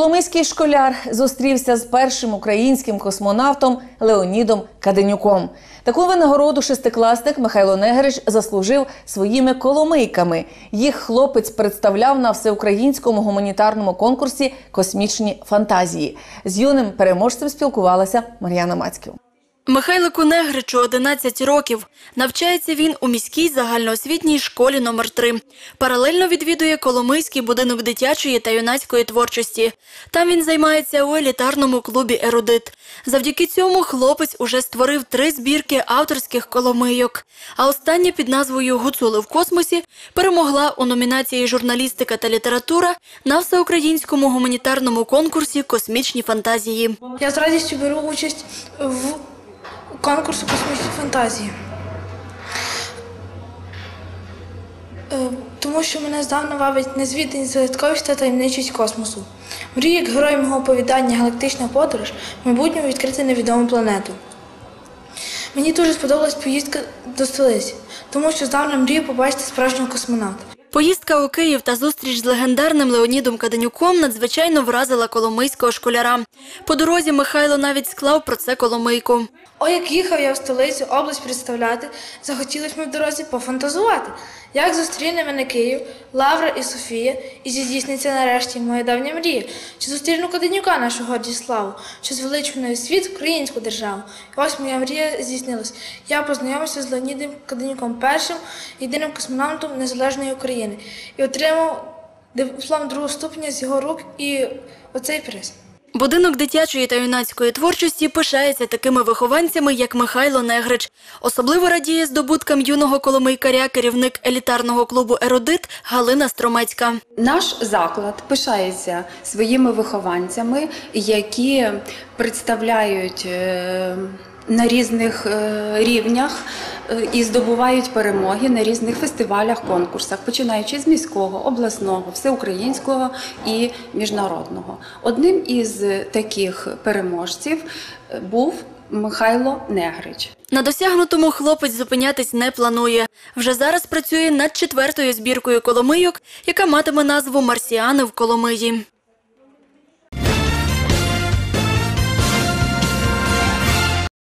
Коломийський школяр зустрівся з першим українським космонавтом Леонідом Каденюком. Таку винагороду шестикласник Михайло Негрич заслужив своїми коломийками. Їх хлопець представляв на всеукраїнському гуманітарному конкурсі Космічні фантазії. З юним переможцем спілкувалася Мар'яна Мацьків. Михайлику Негричу 11 років. Навчається він у міській загальноосвітній школі номер 3 Паралельно відвідує Коломийський будинок дитячої та юнацької творчості. Там він займається у елітарному клубі Ерудит. Завдяки цьому хлопець уже створив три збірки авторських коломийок. А остання під назвою Гуцули в космосі перемогла у номінації Журналістика та література на всеукраїнському гуманітарному конкурсі Космічні фантазії. Я з радістю беру участь в конкурсу космічні фантазії. Е, Тому що мене здавна вабить незвіданість, загадковість та таємничість космосу. Мрію, як герой мого оповідання Галактична подорож в майбутньому відкрити невідому планету. Мені дуже сподобалась поїздка до столиці, тому що здавна мрію побачити справжнього космонавта. Поїздка у Київ та зустріч з легендарним Леонідом Каденюком надзвичайно вразила коломийського школяра. По дорозі Михайло навіть склав про це коломийку. О, як їхав я в столицю область представляти, захотілося ми в дорозі пофантазувати. Як зустріне мене Київ, Лавра і Софія, і здійсниться нарешті моя давня мрія, чи зустріну Каденюка нашу гордість славу, що звеличу світ українську державу. І ось моя мрія здійснилась. Я познайомився з Леонідом Каденюком першим єдиним космонавтом незалежної України і отримав диплом другого ступеня з його рук і оцей приз. Будинок дитячої та юнацької творчості пишається такими вихованцями, як Михайло Негрич. Особливо радіє здобуткам юного коломийкаря керівник елітарного клубу Ерудит Галина Стромецька. Наш заклад пишається своїми вихованцями, які представляють е, на різних е, рівнях і здобувають перемоги на різних фестивалях, конкурсах, починаючи з міського, обласного, всеукраїнського і міжнародного. Одним із таких переможців е, був Михайло Негрич. На досягнутому хлопець зупинятись не планує. Вже зараз працює над четвертою збіркою коломийок, яка матиме назву Марсіани в Коломиї.